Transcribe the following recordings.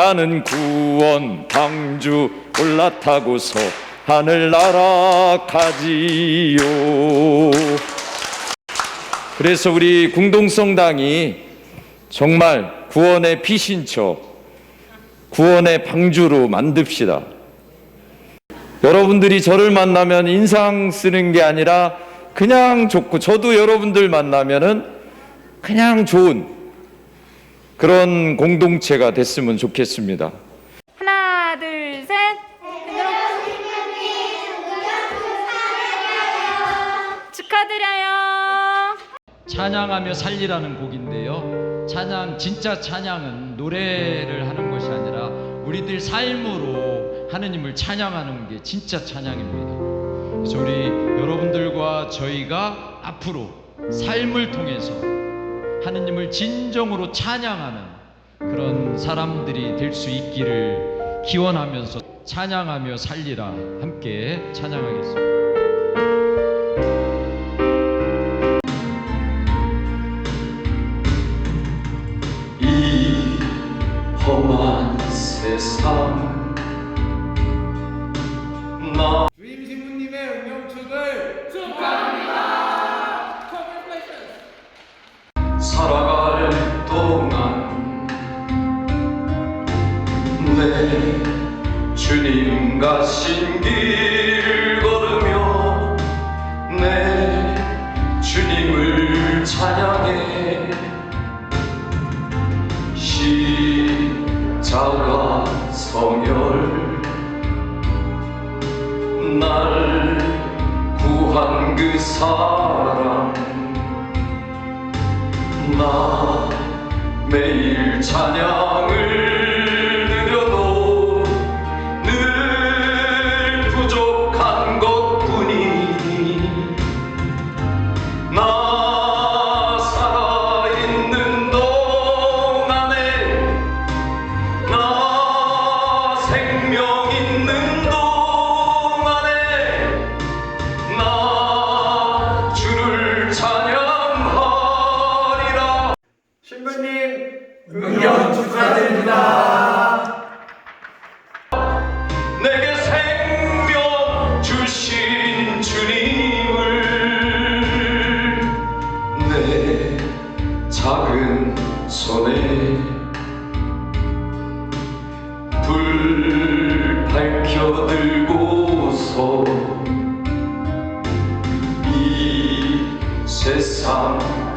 나는 구원 방주 올라타고서 하늘 날아가지요. 그래서 우리 궁동성당이 정말 구원의 피신처 구원의 방주로 만듭시다. 여러분들이 저를 만나면 인상 쓰는 게 아니라 그냥 좋고 저도 여러분들 만나면은 그냥 좋은 그런 공동체가 됐으면 좋겠습니다. 하나, 둘, 셋. 축하드려요. 찬양하며 살리라는 곡인데요. 찬양 진짜 찬양은 노래를 하는 것이 아니라 우리들 삶으로 하느님을 찬양하는 게 진짜 찬양입니다. 그래서 우리 여러분들과 저희가 앞으로 삶을 통해서 하느님을 진정으로 찬양하는 그런 사람들이 될 수 있기를 기원하면서 찬양하며 살리라 함께 찬양하겠습니다. 날 구한 그 사랑 나 매일 찬양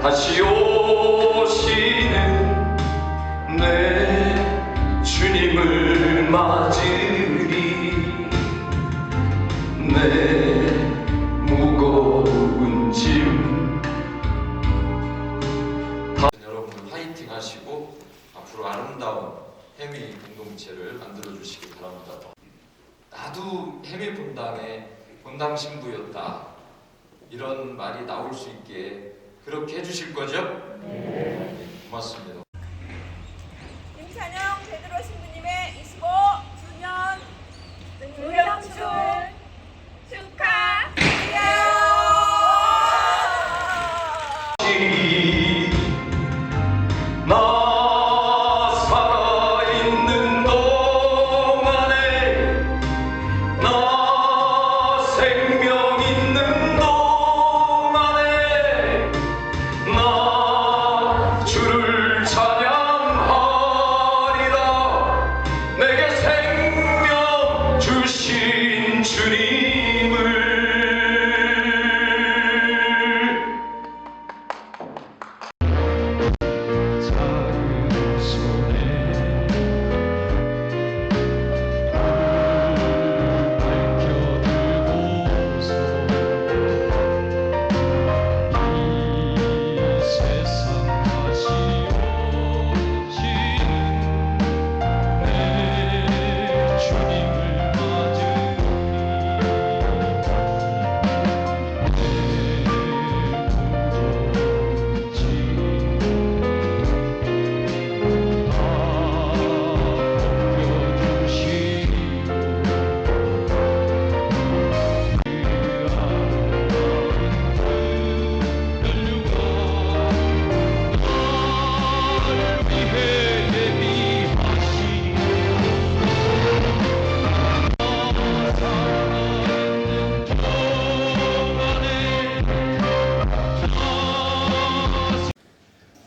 다시 오시는 내 주님을 맞으리 내 무거운 짐 여러분 화이팅 하시고 앞으로 아름다운 해미 공동체를 만들어 주시기 바랍니다. 나도 해미 본당의 본당 신부였다. 이런 말이 나올 수 있게 그렇게 해주실 거죠? 네. 고맙습니다.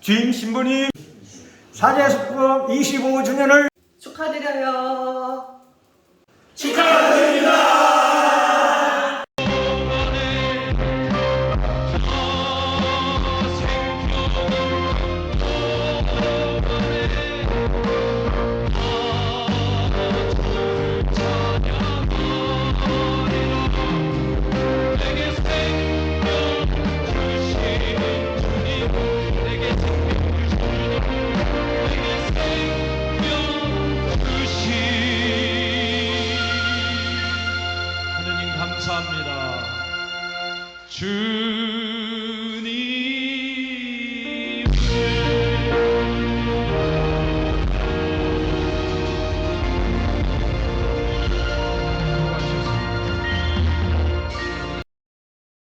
주임 신부님 사제숙법 25주년을 축하드려요.